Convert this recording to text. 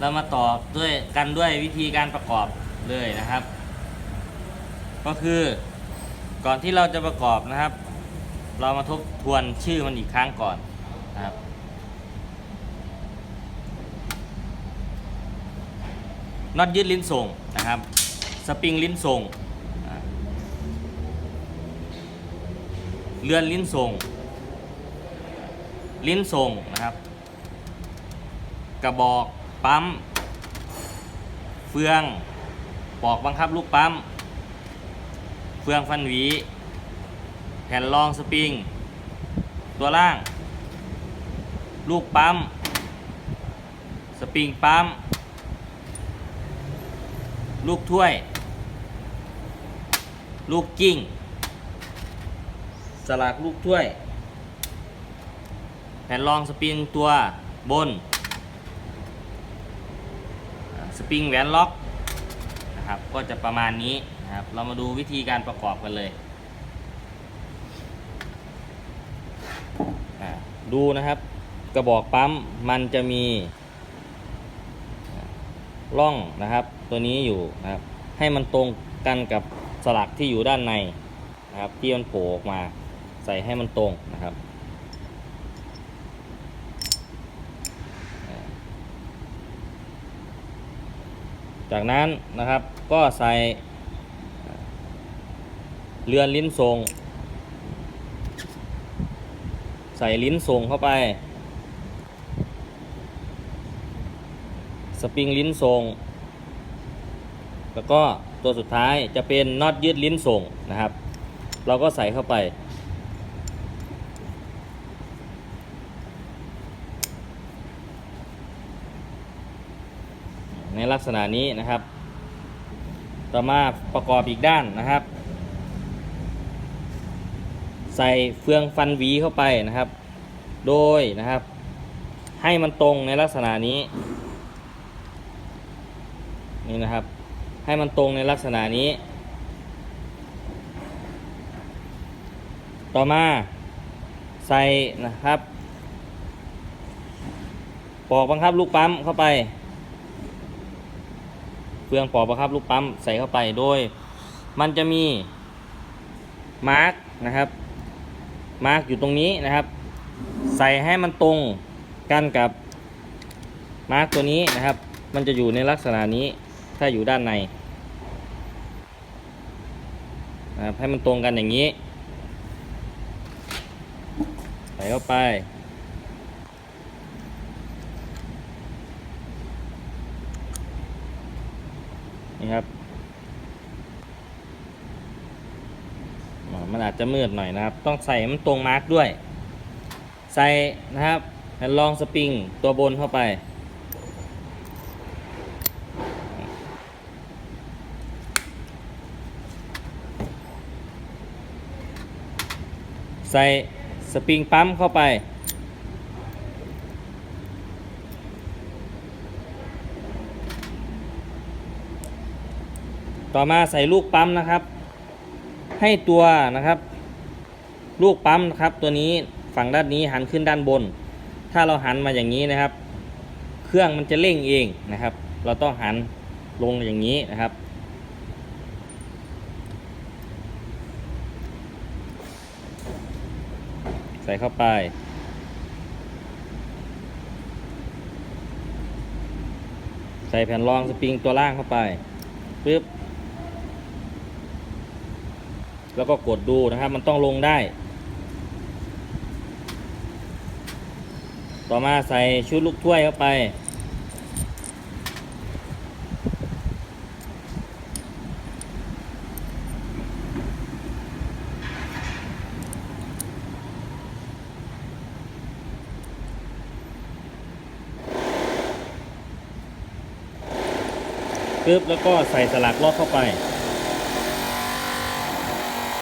เรามาต่อด้วยกันด้วยวิธีการประกอบเลยนะครับ ก็คือก่อนที่เราจะประกอบนะครับ เรามาทบทวนชื่อมันอีกครั้งก่อนนะครับน็อตยึดลิ้นส่งนะครับ สปริงลิ้นส่งเลื่อนลิ้นส่ง ลิ้นส่งนะครับ กระบอก ปั๊ม เฟือง ปอกบังคับลูกปั๊ม เฟืองฟันหวี แผ่นรองสปริง ตัวล่าง ลูกปั๊ม สปริงปั๊ม ลูกถ้วย ลูกกิ้ง สลักลูกถ้วย แผ่นรองสปริงตัวบน สปริงแหวนล็อกนะครับก็จะประมาณนี้นะครับเรามาดูวิธีการประกอบกันเลยดูนะครับกระบอกปั๊มมันจะมีร่องนะครับ ตัวนี้อยู่นะครับ ให้มันตรงกันกับสลักที่อยู่ด้านในนะครับที่มันโผล่ออกมาใส่ให้มันตรงนะครับ จากนั้นนะครับก็ใส่เรือนลิ้นทรง ใส่ลิ้นทรงเข้าไป สปริงลิ้นทรง แล้วก็ตัวสุดท้ายจะเป็นน็อตยืดลิ้นทรงนะครับ เราก็ใส่เข้าไป ในลักษณะนี้นะครับ ต่อมาประกอบอีกด้านนะครับ ใส่เฟืองฟันหวีเข้าไปนะครับ โดยนะครับ ให้มันตรงในลักษณะนี้นี่นะครับ ให้มันตรงในลักษณะนี้ ต่อมาใส่นะครับปอกบังคับลูกปั๊มเข้าไป เฟืองปอกบังคับลูกปั๊มใส่เข้าไปโดย มันจะมีมาร์กนะครับมาร์กอยู่ตรงนี้นะครับ ใส่ให้มันตรงกันกับมาร์กตัวนี้นะครับ มันจะอยู่ในลักษณะนี้ถ้าอยู่ด้านในนะครับให้มันตรงกันอย่างนี้ ใส่เข้าไป นี่ครับ มันอาจจะมืดหน่อยนะครับ ต้องใส่ให้มันตรงมาร์กด้วย ใส่นะครับแผ่นรองสปริงตัวบนเข้าไปใส่สปริงปั๊มเข้าไป ต่อมาใส่ลูกปั๊มนะครับ ให้ตัวนะครับ ลูกปั๊มนะครับ ตัวนี้ฝั่งด้านนี้หันขึ้นด้านบน ถ้าเราหันมาอย่างนี้นะครับ เครื่องมันจะเร่งเองนะครับ เราต้องหันลงอย่างนี้นะครับ ใส่เข้าไปใส่แผ่นรองสปริงตัวล่างเข้าไปปึ๊บ แล้วก็กดดูนะครับ มันต้องลงได้ ต่อมาใส่ชุดลูกถ้วยเข้าไป ปึ๊บแล้วก็ใส่สลักลอกเข้าไป